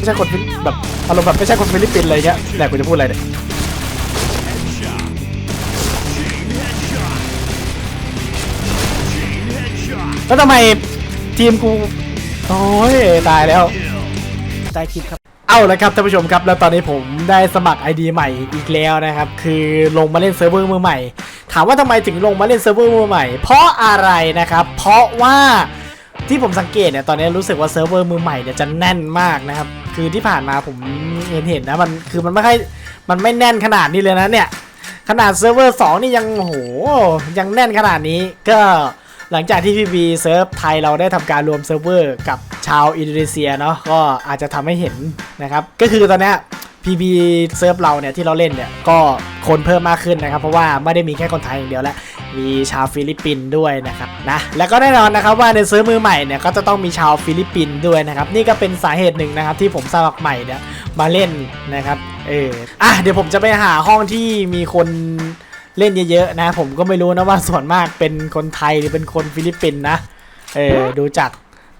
ไม่ใช่คนฟิลิปแบบอารมณ์แบบไม่ใช่คนฟิลิปปินส์อะไรเงี้ยแต่กูจะพูดอะไรเนี่ยแล้วทำไมทีมกูโอ้ยตายแล้วตายคลิปครับเอาละครับท่านผู้ชมครับ แล้วตอนนี้ผมได้สมัคร ID ใหม่อีกแล้วนะครับ คือลงมาเล่นเซิร์ฟเวอร์มือใหม่ ถามว่าทำไมถึงลงมาเล่นเซิร์ฟเวอร์มือใหม่ เพราะอะไรนะครับ เพราะว่า ที่ผมสังเกตเนี่ยตอนนี้รู้สึกว่าเซิร์ฟเวอร์มือใหม่เนี่ยจะแน่นมากนะครับ คือที่ผ่านมาผมเห็นเห็นนะมันคือมันไม่ค่อยมันไม่แน่นขนาดนี้เลยนะเนี่ย ขนาดเซิร์ฟเวอร์2นี่ยังโหยังแน่นขนาดนี้ก็หลังจากที่พีบีเซิร์ฟไทยเราได้ทำการรวมเซิร์ฟเวอร์กับชาวอินโดนีเซียเนาะก็อาจจะทำให้เห็นนะครับ ก็คือตอนนี้ย PB เซิร์ฟเราเนี่ยที่เราเล่นเนี่ยก็คนเพิ่มมากขึ้นนะครับ เพราะว่าไม่ได้มีแค่คนไทยอย่างเดียวแล้ว มีชาวฟิลิปปินส์ด้วยนะครับนะแล้วก็แน่นอนนะครับว่าในซิร์ฟมือใหม่เนี่ยก็จะต้องมีชาวฟิลิปปินส์ด้วยนะครับนี่ก็เป็นสาเหตุหนึ่งนะครับที่ผมสมัครใหม่เนี่ยมาเล่นนะครับเอออะเดี๋ยวผมจะไปหาห้องที่มีคนเล่นเยอะๆนะ ผมก็ไม่รู้นะว่าส่วนมากเป็นคนไทยหรือเป็นคนฟิลิปปินส์นะเออดูจาก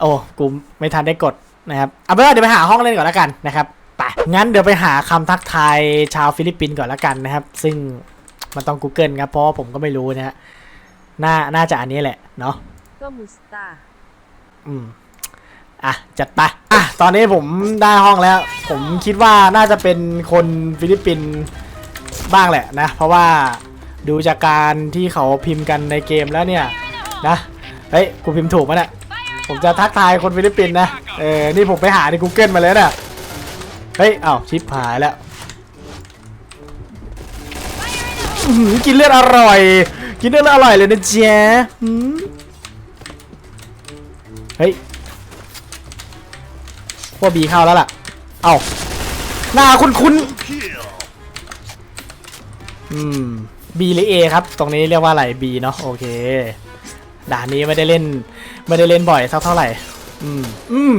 โอ้กูไม่ทันได้กดนะครับเอาเป็นว่าเดี๋ยวไปหาห้องเล่นก่อนแล้วกันนะครับไปงั้นเดี๋ยวไปหาคำทักทายชาวฟิลิปปินส์ก่อนแล้วกันนะครับ ซึ่ง มันต้อง Google ครับเพราะว่าผมก็ไม่รู้นะฮะน่าน่าจะอันนี้แหละเนาะ Kamusta? อืมอะ จัดไปอะ ตอนนี้ผมได้ห้องแล้ว ผมคิดว่าน่าจะเป็นคนฟิลิปปินส์บ้างแหละนะ เพราะว่าดูจากการที่เขาพิมพ์กันในเกมแล้วเนี่ยนะเฮ้ยกูพิมพ์ถูกมั้ยเนี่ยผมจะทักทายคนฟิลิปปินส์นะเออนี่ผมไปหาใน Google มาเลยเนี่ยเฮ้ยเอ้าชิปหายแล้ว กินเลือดอร่อย กินเลือดอร่อยเลยนะเจ๊ะเฮ้ยว่าบีเข้าแล้วล่ะ เอ้าหน้าคุ้นคุ้นๆอืมบีหรือเอครับ ตรงนี้เรียกว่าอะไรบีเนาะโอเคด่านนี้ไม่ได้เล่น ไม่ได้เล่นบ่อยสักเท่าไหร่ อืม อืม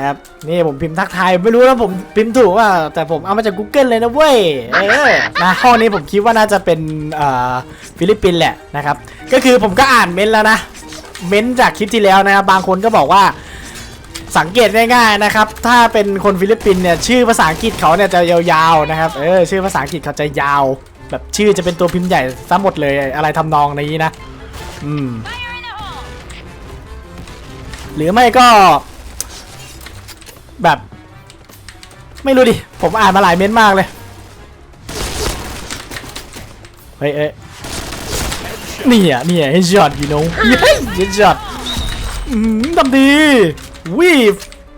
นะครับ นี่ผมพิมพ์ทักทายไม่รู้นะผมพิมพ์ถูกว่า แต่ผมเอามาจาก Google เลยนะเว้ยเออนะห้องนี้ผมคิดว่าน่าจะเป็นเอ่อฟิลิปปินส์แหละนะครับ ก็คือผมก็อ่านเม้นต์แล้วนะ เม้นต์จากคลิปที่แล้วนะครับบางคนก็บอกว่าสังเกตง่ายๆนะครับ ถ้าเป็นคนฟิลิปปินส์เนี่ยชื่อภาษาอังกฤษเขาเนี่ยจะยาวๆนะครับ เออชื่อภาษาอังกฤษเขาจะยาว แบบชื่อจะเป็นตัวพิมพ์ใหญ่ซะหมดเลยอะไรทำนองนี้นะ อืม หรือไม่ก็ แบบ ไม่รู้ดิ ผมอ่านมาหลายเม้นต์มากเลย เฮ้ยเอ้ยนี่อะนี่อะเฮดช็อตอยู่น้องเฮ้ยเฮดช็อตทำดีวิ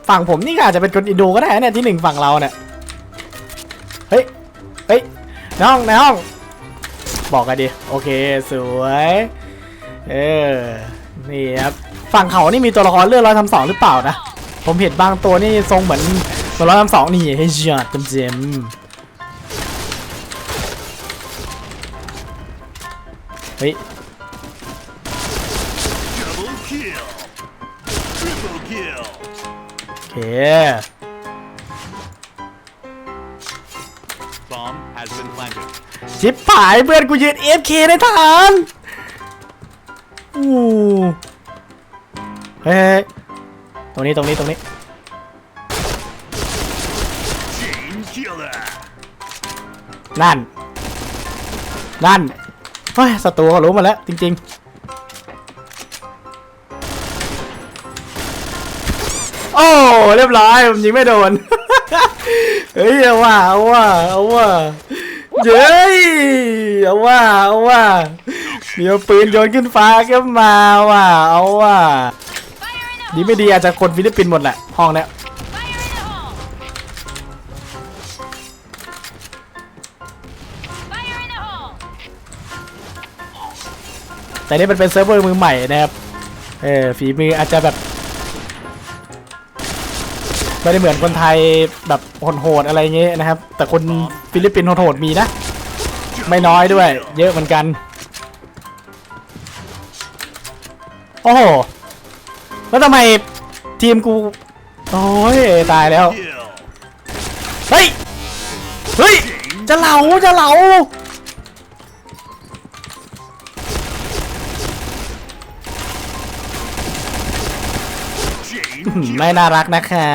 ฝั่งผมนี่ก็อาจจะเป็นคนอินโดก็ได้เนี่ยที่หนึ่งฝั่งเราเนี่ย เฮ้ย เฮ้ยในห้องในห้อง บอกกันดิ โอเค สวย เออ นี่ครับ ฝั่งเขานี่มีตัวละครเลือดร้อยทำสองหรือเปล่านะ ผมเห็นบางตัวนี่ทรงเหมือนตัวร้อยทำสองนี่เฮจอดเต็มเต็มเฮ้ยโอเค Bomb has been planted. ชิปผายเพื่อนกูยืน AFK ได้ทันอู้เฮ้ย ตรงนี้ตรงนี้ตรงนี้นั่น นั่นเฮ้ยศัตรูเขารู้มาแล้ว จริง ๆ โอ้เรียบร้อยผมยิงไม่โดน เฮ้ยเอาว่าเอาว่าเอาว่าเย้ยเอาว่าเอาว่ามีปืนโยนขึ้นฟ้าก็มาว่ะเอาว่า ดีไม่ดีอาจจะคนฟิลิปปินส์หมดแหละ ห้องเนี้ยแต่นี่มันเป็นเซิร์ฟเวอร์มือใหม่นะครับ เออฝีมืออาจจะแบบไม่ได้เหมือนคนไทยแบบโหดๆอะไรเงี้ยนะครับ แต่คนฟิลิปปินส์โหดๆมีนะ ไม่น้อยด้วย เยอะเหมือนกัน โอ้โห แล้วทำไมทีมกูโอ้ยตายแล้ว Kill. เฮ้ยเฮ้ยจะเหลาจะเหลา Chain อืม kill. ไม่น่ารักนะคะ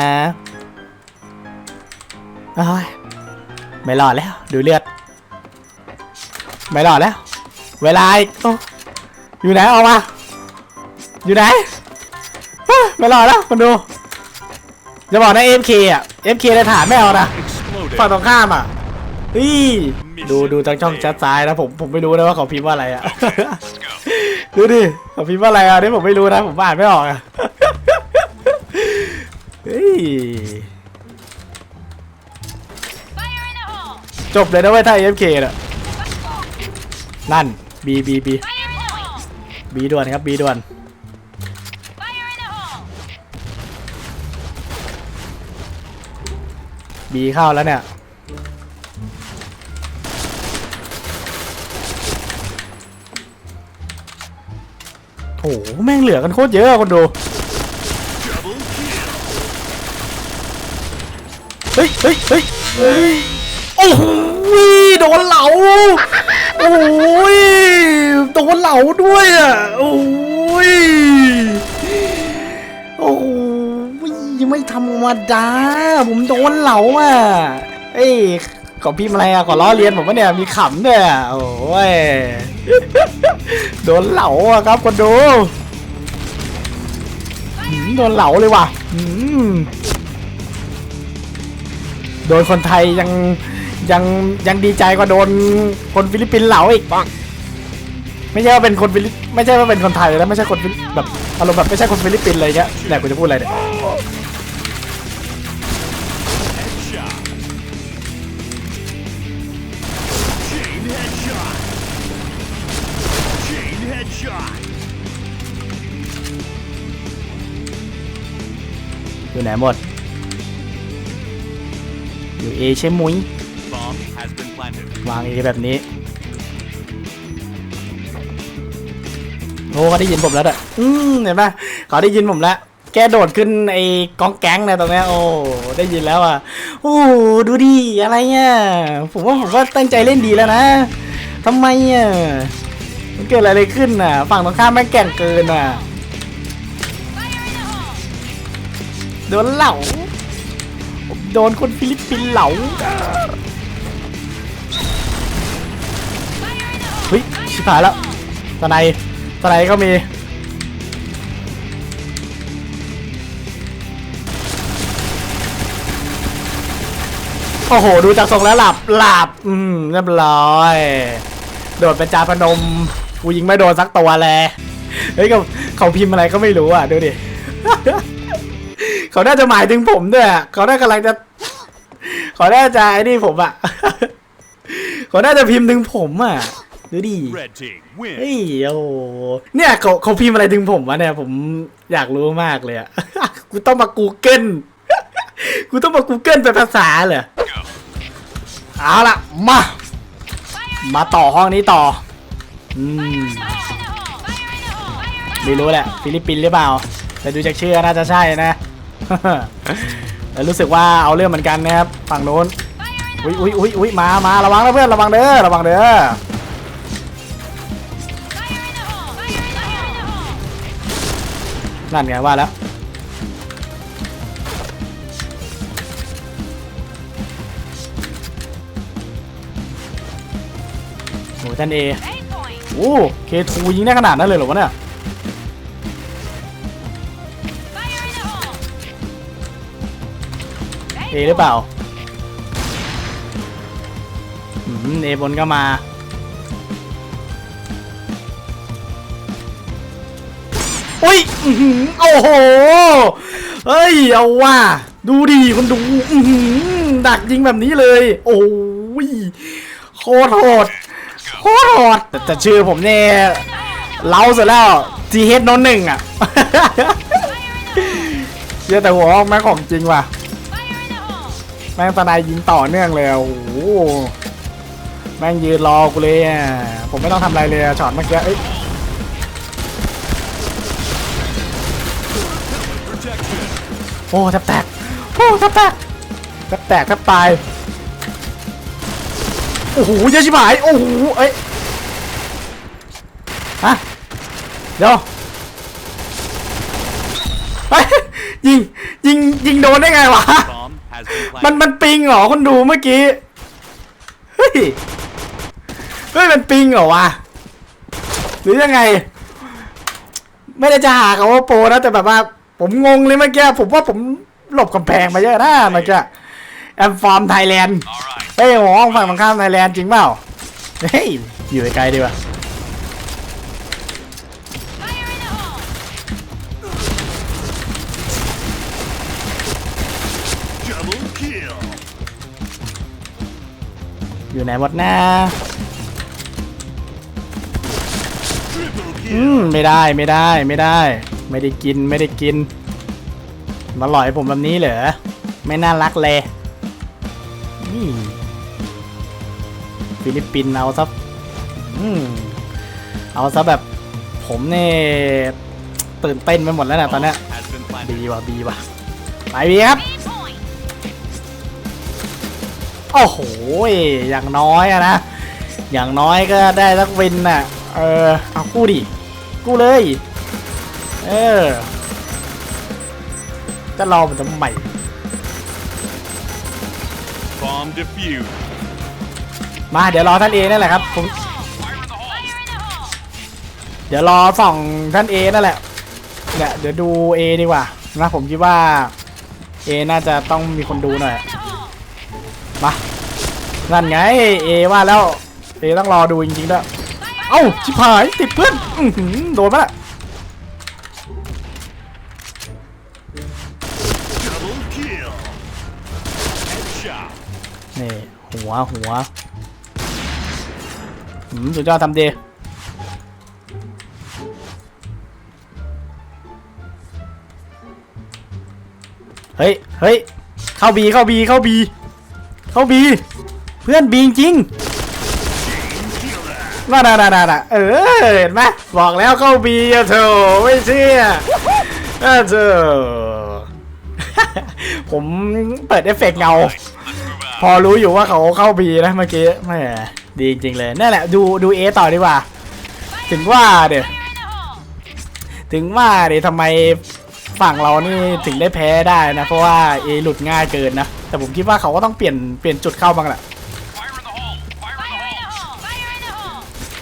เอ้ยไม่รอดแล้ว ดูเลือด ไม่รอดแล้ว เวลาอีกโอ้อยู่ไหนออกมา อยู่ไหนเฮ้ย ไม่รอดแล้วคนดูจะบอกนะ FK อะ FK ในฐานไม่เอานะฝั่ง Exploded. ตรงข้ามอะเฮ้ยดูดูจากช่องแชทซ้ายนะผมผมไม่รู้นะว่าเขาพิมพ์ว่าอะไรอะดูดิเขาพิมพ์ว่าอะไรอะนี่ผมไม่รู้นะผมอ่านไม่ออกอะ เฮ้ย Fire in the hole! จบเลยนะเว้ยถ้า AFK น่ะ นั่น B B B Fire in the hole! B ด่วนครับ B ด่วน B เข้าแล้วเนี่ยโอ้โห แม่งเหลือกันโคตรเยอะอะคนดู เฮ้ยเฮ้ยเฮ้ยเฮ้ยโอ้โหโดนเหลา โอ้ยโดนเหลาด้วยอะ โอ้ย ไม่ธรรมดา ผมโดนเหลาอะเอ้ยขอพิมพ์อะไรอะขอล้อเลียนผมว่าเนี่ยมีขำด้วยอะโอ้ยโดนเหลาอะครับคนดูหืมโดนเหลาเลยว่ะหืมโดนคนไทยยังยังยังดีใจกว่าโดนคนฟิลิปปินส์เหลาอีกไม่ใช่ว่าเป็นคนฟิลิปไม่ใช่ว่าเป็นคนไทยแล้วไม่ใช่คนแบบอารมณ์แบบไม่ใช่คนฟิลิปปินส์อะไรเงี้ยแหละกูจะพูดอะไรเนี่ย headshot. Chain headshot. อยู่ไหนหมด อยู่เอใช่มุ้ย Bomb has been planted. วางเอแบบนี้ โอ้เขาได้ยินผมแล้วด้วยอืมเห็นปะเขาได้ยินผมแล้ว แกโดดขึ้นไอ้กองแก๊งเนี่ยตรงเนี้ยโอ้ ได้ยินแล้วอะ โอ้ ดูดิ อะไรเนี่ย ผมว่าผมก็ตั้งใจเล่นดีแล้วนะ ทำไมอะมันเกิดอะไรขึ้นอะ ฝั่งตรงข้ามแม่แก่งเกินอะ โดนเหลาโดนคนฟิลิปปินส์เหลาเฮ้ยชิบหายแล้วตะไนตะไนก็มีโอ้โห ดูจากทรงแล้วหลับ หลับ อืม เรียบร้อย โดดเป็นจาพนมกูยิงไม่โดนสักตัวเลยเฮ้ยเขาเขาพิมพ์อะไรก็ไม่รู้อะดูดิ เขาน่าจะหมายถึงผมด้วยอะเขาน่ากำลังจะ เขาน่าจะไอ้นี่ผมอะ เขาน่าจะพิมพ์ถึงผมอะดูดิ Red team win. เฮ้ยโอ้โหเนี่ยเขาเขาพิมพ์อะไรถึงผมวะเนี่ยผมอยากรู้มากเลยอะกูต้องมา Google กูต้องมา Google เป็นภาษาเลยเอาล่ะมา มาต่อห้องนี้ต่อ อืม ไม่รู้แหละ ฟิลิปปินส์หรือเปล่า แต่ดูจากชื่อน่าจะใช่นะแต่รู้สึกว่าเอาเรื่องเหมือนกันนะครับ ฝั่งโน้น อุ้ยอุ้ยอุ้ยอุ้ยมามาระวังนะเพื่อน ระวังเด้อ ระวังเด้อ นั่นไงว่าแล้ว โอ้ท่านเอโอ้เคทูยิงได้ขนาดนั้นเลยเหรอวะเนี่ยเอหรือเปล่าอืมเอบนก็มาอุ้ยอื้อหือโอ้โห เฮ้ย เอาว่า ดูดิคนดูอื้อหือดักยิงแบบนี้เลย โอ้ยโคตรโหด ตรโหดแต่แต่ชื่อผมเนี่ยเล้าสุดแล้วจีเฮดนนหนึ่งอะเยอะแต่หัวออกแม่งของจริงว่ะ Fire in the hole! แม่งตนายยิงต่อเนื่องเลยอะโอ้โหแม่งยืนรอกูเลยอะผมไม่ต้องทำอะไรเลยอะช็อตเมื่อกี้เอ้ย Protection. โอ้แทบแตกโอ้แทบแตกแทบแตกแทบตาย โอ้โหเยอะชิบหาย โอ้โหเอ้ยฮะเดี๋ยวไปยิงยิงยิงโดนได้ไงวะ มันมันปิงเหรอคนดูเมื่อกี้ เฮ้ย เฮ้ยมันปิงเหรอวะ หรือยังไง ไม่ได้จะหาเขาว่าโปรนะแต่แบบว่า ผมงงเลยเมื่อกี้ผมว่าผมหลบกำแพงมาเยอะนะเมื่อกี้แอมฟอร์มไทยแลนด์ เฮ้ยหมองฝั่งตรงข้ามไทยแลนด์จริงเปล่า เฮ้ย อยู่ไกลๆดีกว่าอยู่ไหนหมดหน้าอืมไม่ได้ไม่ได้ไม่ได้ ไม่ได้กินไม่ได้กิน มาหล่อยผมแบบนี้เหรอ ไม่น่ารักเลยนี่ ฟิลิปปินส์เอาซะอืมเอาซะแบบผมเนี่ยตื่นเต้นไปหมดแล้วนะตอนเนี้ย Bomb has been planted. บีว่ะบีว่ะไปบีครับ Main point! โอ้โห อย่างน้อยอะนะ อย่างน้อยก็ได้สักวินน่ะ เออ เอากู้ดิ กู้เลย เออ จะรอมันทำไม Bomb defused. มาเดี๋ยวรอท่านเอนั่นแหละครับผมเดี๋ยวรอส่องท่านเอนั่นแหละเนี่ยเดี๋ยวดูเอดีกว่านะผมคิดว่าเอน่าจะต้องมีคนดูหน่อยมานั่นไงเอว่าแล้วเอต้องรอดูจริงๆด้วยเอ้าชิบหายติดเพื่อนอโดนปะล่ะนี่หัวหัว สุดยอดทำดีเฮ้ย เฮ้ย เข้าบี เข้าบี เข้าบี เข้าบี เพื่อนบีจริงน่าน่าน่าน่าเออ เห็นไหมบอกแล้วเข้าบีอะเธอไม่เชื่อเออเธอผมเปิดเอฟเฟกต์เงา พอรู้อยู่ว่าเขาเข้าบีนะเมื่อกี้แหม่ ดีจริงเลยนั่นแหละดูดูเอต่อดีกว่า ถึงว่าเดี๋ยวถึงว่าเดี๋ยวทำไมฝั่งเรานี่ถึงได้แพ้ได้นะ เพราะว่าเอหลุดง่ายเกินนะ แต่ผมคิดว่าเขาก็ต้องเปลี่ยนเปลี่ยนจุดเข้าบ้างแหละ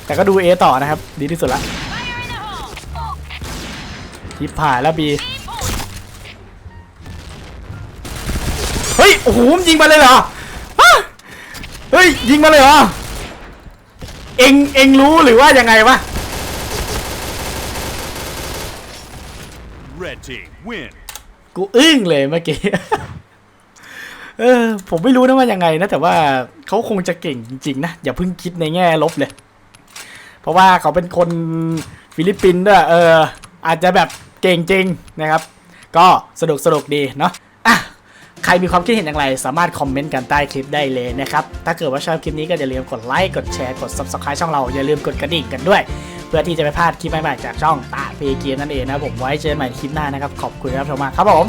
แต่ก็ดูเอต่อนะครับ ดีที่สุดละทิปผ่ายแล้วบีเฮ้ยโอ้โหมันยิงมาเลยเหรอเฮ้ยยิงมาเลยเหรอ เอ็งเอ็งรู้หรือว่ายังไงวะ Red team win. กูอึ้งเลยเมื่อกี้ เออ ผมไม่รู้นะว่ายังไงนะ แต่ว่าเขาคงจะเก่งจริงๆนะ อย่าเพิ่งคิดในแง่ลบเลย เพราะว่าเขาเป็นคนฟิลิปปินส์ด้วยเออ อาจจะแบบเก่งจริงนะครับ ก็สนุกสนุกดีเนาะอะ ใครมีความคิดเห็นอย่างไร สามารถคอมเมนต์กันใต้คลิปได้เลยนะครับ ถ้าเกิดว่าชอบคลิปนี้ก็อย่าลืมกดไลค์ กดแชร์ กด subscribe ช่องเรา อย่าลืมกดกระดิ่งกันด้วย เพื่อที่จะไม่พลาดคลิปใหม่ๆจากช่องตาเพเกียนั่นเองนะผมไว้เจอกันใหม่คลิปหน้านะครับ ขอบคุณครับชมมากครับผม